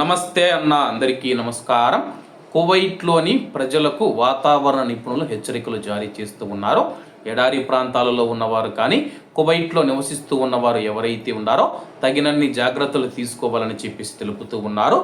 నమస్తే అన్న అందరికీ నమస్కారం. కువైట్లోని ప్రజలకు వాతావరణ నిపుణులు హెచ్చరికలు జారీ చేస్తూ ఉన్నారు. ఎడారి ప్రాంతాలలో ఉన్నవారు కానీ కువైట్లో నివసిస్తూ ఉన్నవారు ఎవరైతే ఉన్నారో తగినన్ని జాగ్రత్తలు తీసుకోవాలని చెప్పేసి తెలుపుతూ ఉన్నారు.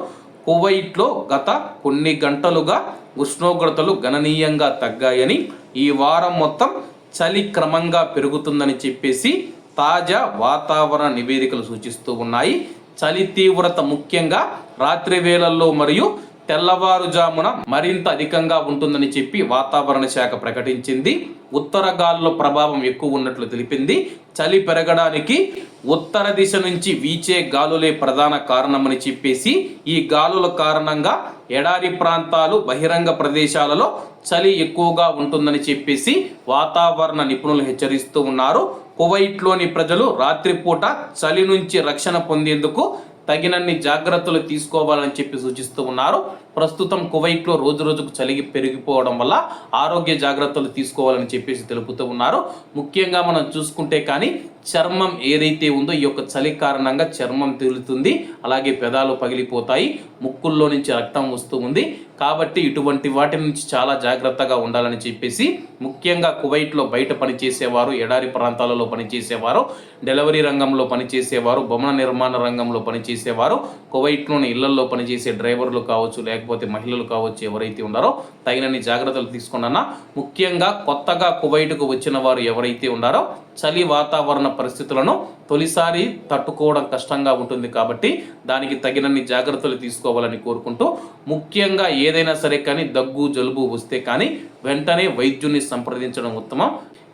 కువైట్లో గత కొన్ని గంటలుగా ఉష్ణోగ్రతలు గణనీయంగా తగ్గాయని ఈ వారం మొత్తం చలి క్రమంగా పెరుగుతుందని చెప్పేసి తాజా వాతావరణ నివేదికలు సూచిస్తూ ఉన్నాయి. చలి తీవ్రత ముఖ్యంగా రాత్రి వేళల్లో మరియు తెల్లవారుజామున మరింత అధికంగా ఉంటుందని చెప్పి వాతావరణ శాఖ ప్రకటించింది. ఉత్తర గాలుల ప్రభావం ఎక్కువ ఉన్నట్లు తెలిపింది. చలి పెరగడానికి ఉత్తర దిశ నుంచి వీచే గాలులే ప్రధాన కారణమని చెప్పేసి ఈ గాలుల కారణంగా ఎడారి ప్రాంతాలు బహిరంగ ప్రదేశాలలో చలి ఎక్కువగా ఉంటుందని చెప్పేసి వాతావరణ నిపుణులు హెచ్చరిస్తూ ఉన్నారు. కువైట్లోని ప్రజలు రాత్రిపూట చలి నుంచి రక్షణ పొందేందుకు తగినన్ని జాగ్రత్తలు తీసుకోవాలని చెప్పి సూచిస్తూ ఉన్నారు. ప్రస్తుతం కువైట్లో రోజు రోజుకు చలిగి పెరిగిపోవడం వల్ల ఆరోగ్య జాగ్రత్తలు తీసుకోవాలని చెప్పేసి తెలుపుతూ ఉన్నారు. ముఖ్యంగా మనం చూసుకుంటే కానీ చర్మం ఏదైతే ఉందో ఈ యొక్క చలి కారణంగా చర్మం తేలుతుంది అలాగే పెదాలు పగిలిపోతాయి. ముక్కుల్లో నుంచి రక్తం వస్తూ ఉంది. కాబట్టి ఇటువంటి వాటి నుంచి చాలా జాగ్రత్తగా ఉండాలని చెప్పేసి ముఖ్యంగా కువైట్లో బయట పనిచేసేవారు ఎడారి ప్రాంతాలలో పనిచేసేవారు డెలివరీ రంగంలో పనిచేసేవారు భవన నిర్మాణ రంగంలో చేసేవారు కువైట్లోని ఇళ్ళలో పనిచేసే డ్రైవర్లు కావచ్చు లేకపోతే మహిళలు కావచ్చు ఎవరైతే ఉన్నారో తగినన్ని జాగ్రత్తలు తీసుకున్నా ముఖ్యంగా కొత్తగా కువైట్కు వచ్చిన వారు ఎవరైతే ఉన్నారో చలి వాతావరణ పరిస్థితులను తొలిసారి తట్టుకోవడం కష్టంగా ఉంటుంది కాబట్టి దానికి తగినన్ని జాగ్రత్తలు తీసుకోవాలని కోరుకుంటూ ముఖ్యంగా ఏదైనా సరే కానీ దగ్గు జలుబు వస్తే కానీ వెంటనే వైద్యుని సంప్రదించడం ఉత్తమం.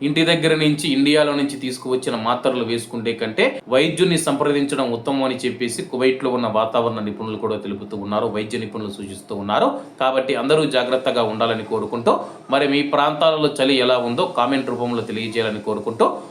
ఇంటి దగ్గర నుంచి ఇండియాలో నుంచి తీసుకువచ్చిన మాత్రలు వేసుకుంటే కంటే వైద్యుని సంప్రదించడం ఉత్తమం అని చెప్పేసి కువైట్లో ఉన్న వాతావరణ నిపుణులు కూడా తెలుపుతూ ఉన్నారు వైద్య నిపుణులు సూచిస్తూ ఉన్నారు. కాబట్టి అందరూ జాగ్రత్తగా ఉండాలని కోరుకుంటూ మరి మీ ప్రాంతాలలో చలి ఎలా ఉందో కామెంట్ రూపంలో తెలియజేయాలని కోరుకుంటూ